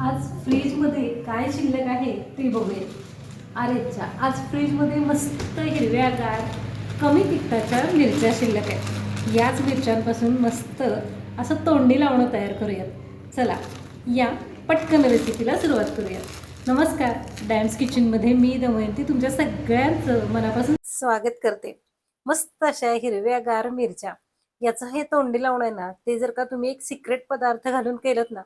आज फ्रीजमध्ये काय शिल्लक आहे ते बघूया. अरेच्छा आज फ्रीजमध्ये मस्त हिरव्यागार कमी तिखटाच्या मिरच्या शिल्लक आहेत. याच मिरच्यांपासून मस्त असं तोंडी लावणं तयार करूयात. चला या पटकन रेसिपीला सुरुवात करूयात. नमस्कार डॅम्स किचनमध्ये मी दमयंती तुमच्या सगळ्यांचं मनापासून स्वागत करते. मस्त अशा हिरव्यागार मिरच्या. याचं हे तोंडी लावणं आहे ना ते जर का तुम्ही एक सिक्रेट पदार्थ घालून केलं ना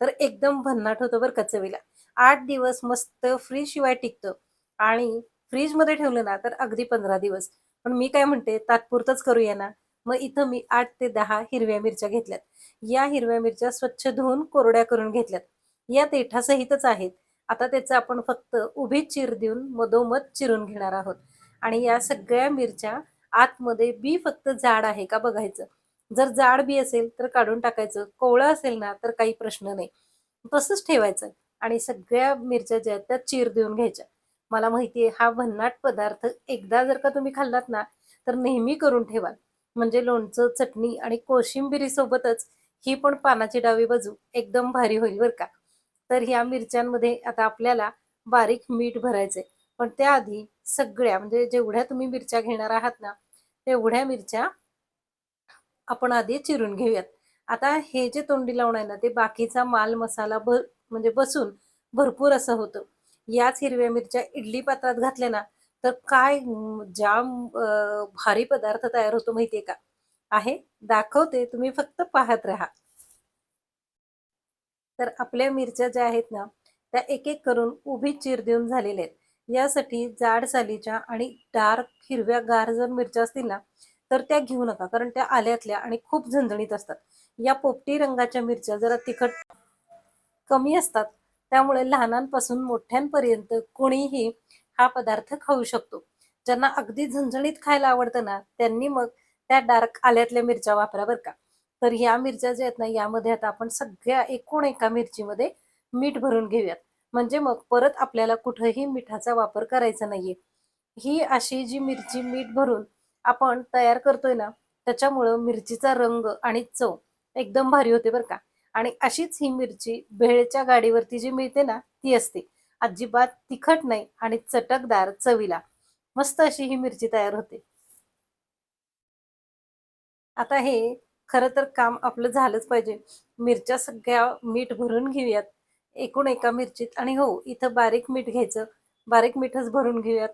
तर एकदम भन्नाट होतं बरं कचवीला आठ दिवस मस्त फ्रीज शिवाय टिकतं. आणि फ्रीजमध्ये ठेवलं ना तर अगदी पंधरा दिवस. पण मी काय म्हणते तात्पुरतच करूया ना. मग इथं मी आठ ते दहा हिरव्या मिरच्या घेतल्यात. या हिरव्या मिरच्या स्वच्छ धुवून कोरड्या करून घेतल्यात. या देठासहितच आहेत. आता त्याचं आपण फक्त उभी चिर देऊन मधोमध चिरून घेणार आहोत. आणि या सगळ्या मिरच्या आतमध्ये बी फक्त जाड आहे का बघायचं. जर जाड बी असेल तर काढून टाकायचं. कोवळं असेल ना तर काही प्रश्न नाही. तसंच ठेवायचं आणि सगळ्या मिरच्या ज्या आहेत त्या चीर देऊन घ्यायच्या. मला माहिती आहे हा भन्नाट पदार्थ एकदा जर का तुम्ही खाल्लात ना तर नेहमी करून ठेवाल. म्हणजे लोणचं चटणी आणि कोशिंबिरी सोबतच ही पण पानाची डावी बाजू एकदम भारी होईल बरं का. तर ह्या मिरच्यांमध्ये आता आपल्याला बारीक मीठ भरायचंय. पण त्याआधी सगळ्या म्हणजे जेवढ्या तुम्ही मिरच्या घेणार आहात ना तेवढ्या मिरच्या आपण आधी चिरून घेऊयात. आता हे जे तोंडी लावणं आहे ना ते बाकीचा माल मसाला भर म्हणजे बसून भरपूर असं होतं. याच हिरव्या मिरच्या इडली पात्रात घातल्या ना तर काय जाम भारी पदार्थ तयार होतो माहितीये का? आहे दाखवते तुम्ही फक्त पाहत राहा. तर आपल्या मिरच्या ज्या आहेत ना त्या एक एक करून उभी चिर देऊन झालेल्या आहेत. यासाठी जाड सालीच्या आणि डार्क हिरव्या गार जर मिरच्या असतील ना तर त्या घेऊ नका कारण त्या आल्यातल्या आणि खूप झणझणीत असतात. या पोपटी रंगाच्या मिरच्या जरा तिखट कमी असतात त्यामुळे लहानांपासून मोठ्यांपर्यंत कोणीही हा पदार्थ खाऊ शकतो. ज्यांना अगदी झणझणीत खायला आवडतं ना त्यांनी मग त्या डार्क आल्यातल्या मिरच्या वापरा बरं का. तर ह्या मिरच्या ज्या आहेत ना यामध्ये आता आपण सगळ्या एकूण एका मिरचीमध्ये मीठ भरून घेऊयात. म्हणजे मग परत आपल्याला कुठंही मिठाचा वापर करायचा नाहीये. ही अशी जी मिरची मीठ भरून आपण तयार करतोय ना त्याच्यामुळं मिरचीचा रंग आणि चव एकदम भारी होते बरं का. आणि अशीच ही मिरची भेळच्या गाडीवरती जी मिळते ना ती असते. अजिबात तिखट नाही आणि चटकदार चवीला. मस्त अशी ही मिरची तयार होते. आता हे खरं तर काम आपलं झालंच पाहिजे. मिरच्या सगळ्या मीठ भरून घेऊयात. एकूण एका मिरचीत. आणि हो इथं बारीक मीठ घ्यायचं. बारीक मीठच भरून घेऊयात.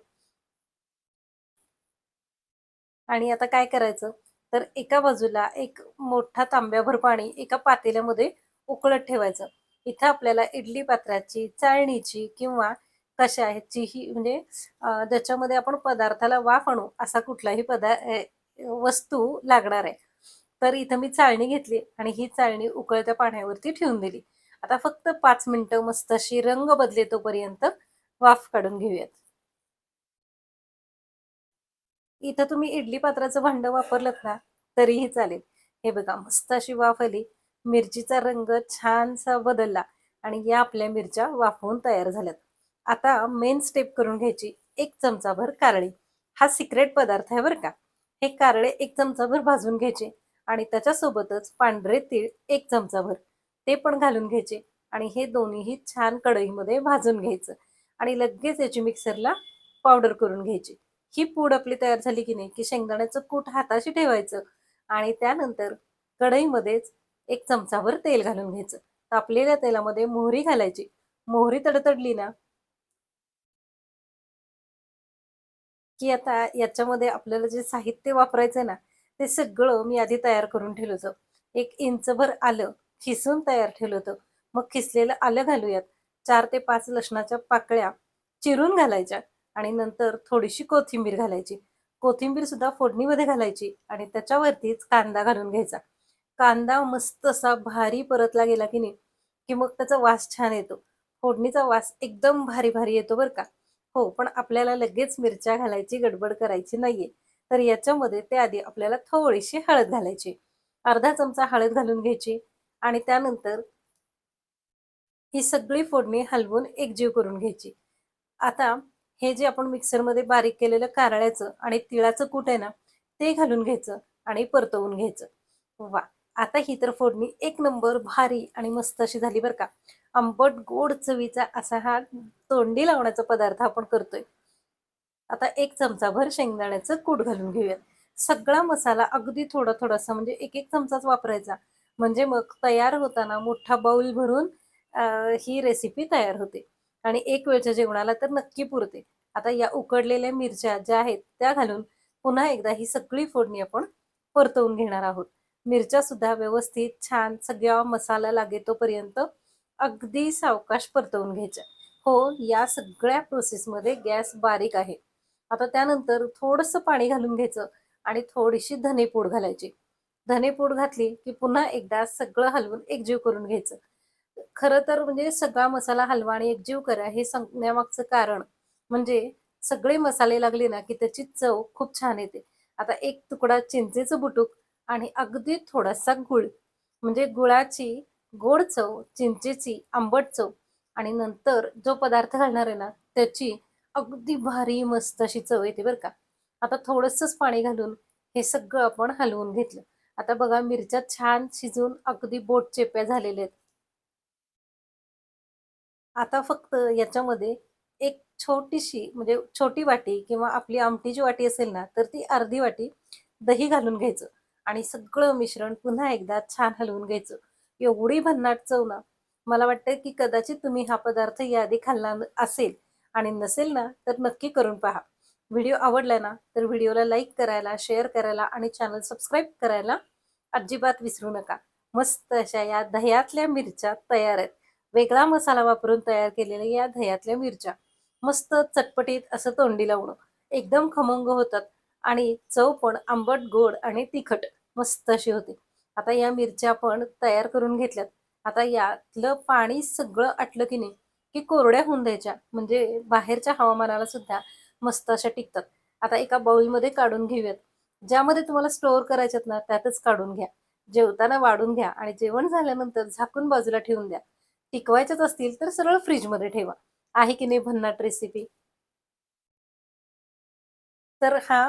आणि आता काय करायचं? तर एका बाजूला एक मोठा तांब्याभर पाणी एका पातेल्यामध्ये उकळत ठेवायचं. इथं आपल्याला इडली पात्राची चाळणीची किंवा कशा ह्याची ही म्हणजे ज्याच्यामध्ये आपण पदार्थाला वाफ आणू असा कुठलाही पदार्थ वस्तू लागणार आहे. तर इथं मी चाळणी घेतली आणि ही चाळणी उकळत्या पाण्यावरती ठेवून दिली. आता फक्त पाच मिनिटं मस्त अशी रंग बदले तोपर्यंत वाफ काढून घेऊयात. इथं तुम्ही इडली पात्राचं भांड वापरलं ना तरीही चालेल. हे बघा मस्त अशी वाफ आली. मिरचीचा रंग छानसा बदलला आणि या आपल्या मिरच्या वाफवून तयार झाल्यात. आता मेन स्टेप करून घ्यायची एक चमचाभर कारळे. हा सिक्रेट पदार्थ आहे बरं का. हे कारळे एक चमचाभर भाजून घ्यायचे आणि त्याच्यासोबतच पांढरे तीळ एक चमचाभर. ते पण घालून घ्यायचे. आणि हे दोन्हीही छान कढईमध्ये भाजून घ्यायचं. आणि लगेच याची मिक्सरला पावडर करून घ्यायची. ही पूड आपली तयार झाली की नाही की शेंगदाण्याचं कूट हाताशी ठेवायचं. आणि त्यानंतर कढईमध्येच एक चमचाभर तेल घालून घ्यायचं. तापलेल्या तेलामध्ये मोहरी घालायची. मोहरी तडतडली ना की आता याच्यामध्ये आपल्याला जे साहित्य वापरायचं ना ते सगळं मी आधी तयार करून ठेवलं होतं. एक इंचभर आलं खिसून तयार ठेवलं होतं. मग खिसलेलं आलं घालूयात. चार ते पाच लसणाच्या पाकळ्या चिरून घालायच्या आणि नंतर थोडीशी कोथिंबीर घालायची. कोथिंबीर सुद्धा फोडणीमध्ये घालायची आणि त्याच्यावरतीच कांदा घालून घ्यायचा. कांदा मस्त असा भारी परतला गेला की नाही की मग त्याचा वास छान येतो. फोडणीचा वास एकदम भारी भारी येतो बरं का. हो पण आपल्याला लगेच मिरच्या घालायची गडबड करायची नाहीये. तर याच्यामध्ये त्याआधी आपल्याला थोडीशी हळद घालायची. अर्धा चमचा हळद घालून घ्यायची. आणि त्यानंतर ही सगळी फोडणी हलवून एकजीव करून घ्यायची. आता हे जे आपण मिक्सरमध्ये बारीक केलेलं कारळ्याचं आणि तिळाचं कूट आहे ना ते घालून घ्यायचं आणि परतवून घ्यायचं. वा आता ही तर फोडणी एक नंबर भारी आणि मस्त अशी झाली बरं का. आंबट गोड चवीचा असा हा तोंडी लावण्याचा पदार्थ आपण करतोय. आता एक चमचाभर शेंगदाण्याचं कूट घालून घेऊयात. सगळा मसाला अगदी थोडा थोडासा म्हणजे एक एक चमचाच वापरायचा. म्हणजे मग तयार होताना मोठा बाउल भरून ही रेसिपी तयार होते. आणि एक वेळच्या जेवणाला तर नक्की पुरते. आता या उकडलेल्या मिरच्या ज्या आहेत त्या घालून पुन्हा एकदा ही सगळी फोडणी आपण परतवून घेणार आहोत. मिरच्या सुद्धा व्यवस्थित छान सगळ्या मसाला लागे तोपर्यंत अगदी सावकाश परतवून घ्यायच्या. हो या सगळ्या प्रोसेसमध्ये गॅस बारीक आहे. आता त्यानंतर थोडंसं पाणी घालून घ्यायचं आणि थोडीशी धनेपूड घालायची. धनेपूड घातली की पुन्हा एकदा सगळं हलवून एकजीव करून घ्यायचं. खरं तर म्हणजे सगळा मसाला हलवा आणि एकजीव करा हे सांगण्यामागचं कारण म्हणजे सगळे मसाले लागले ना की त्याची चव खूप छान येते. आता एक तुकडा चिंचेचं बुटूक आणि अगदी थोडासा गुळ. म्हणजे गुळाची गोड चव चिंचेची आंबट चव आणि नंतर जो पदार्थ घालणार आहे ना त्याची अगदी भारी मस्त अशी चव येते बरं का. आता थोडंसंच पाणी घालून हे सगळं आपण हलवून घेतलं. आता बघा मिरच्या छान शिजून अगदी बोट चेप्या झालेल्या आहेत. आता फक्त याच्यामध्ये एक छोटीशी म्हणजे छोटी वाटी किंवा आपली आमटीची वाटी असेल ना तर ती अर्धी वाटी दही घालून घ्यायचं आणि सगळं मिश्रण पुन्हा एकदा छान हलवून घ्यायचं. एवढी भन्नाट चव ना मला वाटतं की कदाचित तुम्ही हा पदार्थ याआधी खाल्ला असेल आणि नसेल ना तर नक्की करून पहा. व्हिडिओ आवडला ना तर व्हिडिओला लाईक करायला शेअर करायला आणि चॅनल सबस्क्राईब करायला अजिबात विसरू नका. मस्त अशा या दह्यातल्या मिरच्या तयार आहेत. वेगळा मसाला वापरून तयार केलेल्या या दह्यातल्या मिरच्या. मस्त चटपटीत असं तोंडी लावणं एकदम खमंग होतात आणि चव पण आंबट गोड आणि तिखट मस्त अशी होते. आता या मिरच्या आपण तयार करून घेतल्यात. आता यातलं पाणी सगळं आटलं की नाही की कोरड्या होऊन द्यायच्या. म्हणजे बाहेरच्या हवामानाला सुद्धा मस्त अशा टिकतात. आता एका बाउलमध्ये काढून घेऊयात. ज्यामध्ये तुम्हाला स्टोअर करायच्यात ना त्यातच काढून घ्या. जेवताना वाढून घ्या आणि जेवण झाल्यानंतर झाकून बाजूला ठेवून द्या. टिकवायच्याच असतील तर सरळ फ्रीजमध्ये ठेवा. आहे की नाही भन्नाट रेसिपी तर हा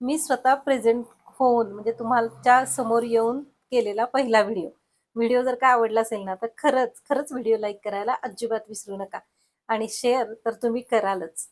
मी स्वतः प्रेझेंट होऊन म्हणजे तुम्हाला समोर येऊन केलेला पहिला व्हिडिओ व्हिडिओ जर का आवडला असेल ना तर खरंच खरंच व्हिडिओ लाईक करायला अजिबात विसरू नका. आणि शेअर तर तुम्ही करालच.